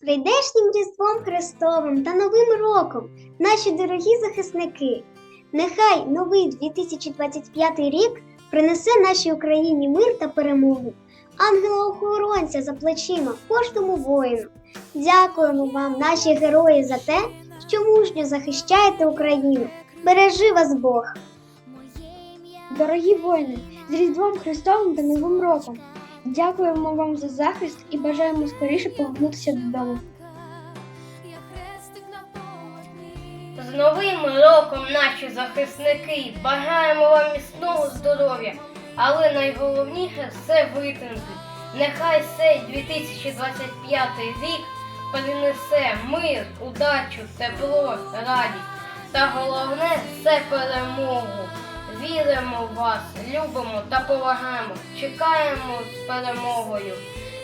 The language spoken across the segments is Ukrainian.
прийдешнім Різдвом Христовим та Новим роком, наші дорогі захисники. Нехай новий 2025 рік принесе нашій Україні мир та перемогу. Ангела-охоронця за плечима кожному воїну. Дякуємо вам, наші герої, за те, що мужньо захищаєте Україну. Бережи вас Бог! Дорогі воїни, з Різдвом Христовим та Новим роком. Дякуємо вам за захист і бажаємо скоріше повернутися додому. З новим роком, наші захисники, бажаємо вам міцного здоров'я, але найголовніше все витримки. Нехай цей 2025 рік принесе мир, удачу, тепло, радість. Та головне це перемогу. Віримо в вас, любимо та поважаємо. Чекаємо з перемогою.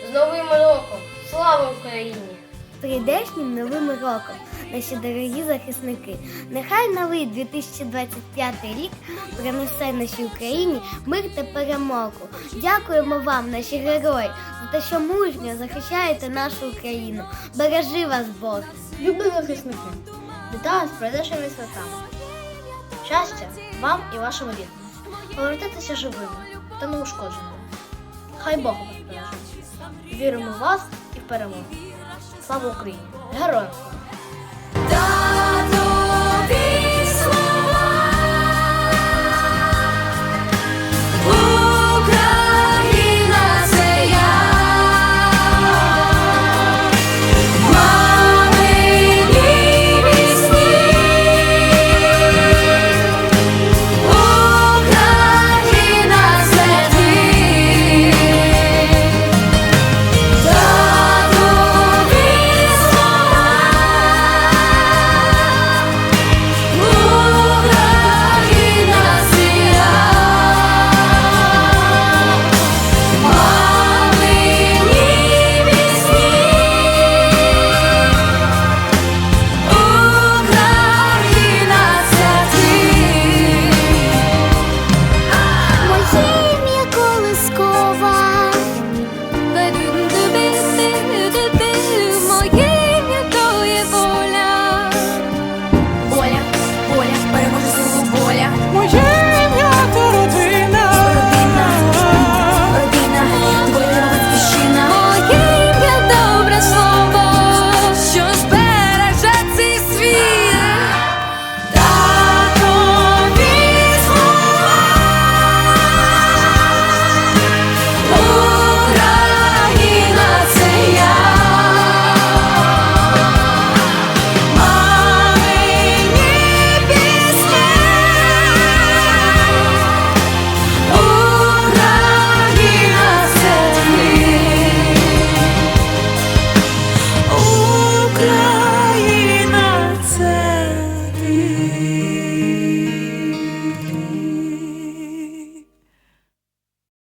З Новим роком! Слава Україні! прийдешнім новим роком, наші дорогі захисники. Нехай новий 2025 рік принесе нашій Україні мир та перемогу. Дякуємо вам, наші герої, за те, що мужньо захищаєте нашу Україну. Бережи вас Бог! Любі захисники, вітаю з прийдешніми святами. Щастя вам і вашим рідним. Повертайтеся живими та неушкодженими. Хай Бог вас береже. Віримо в вас і в перемогу. Слава Україні! Героям!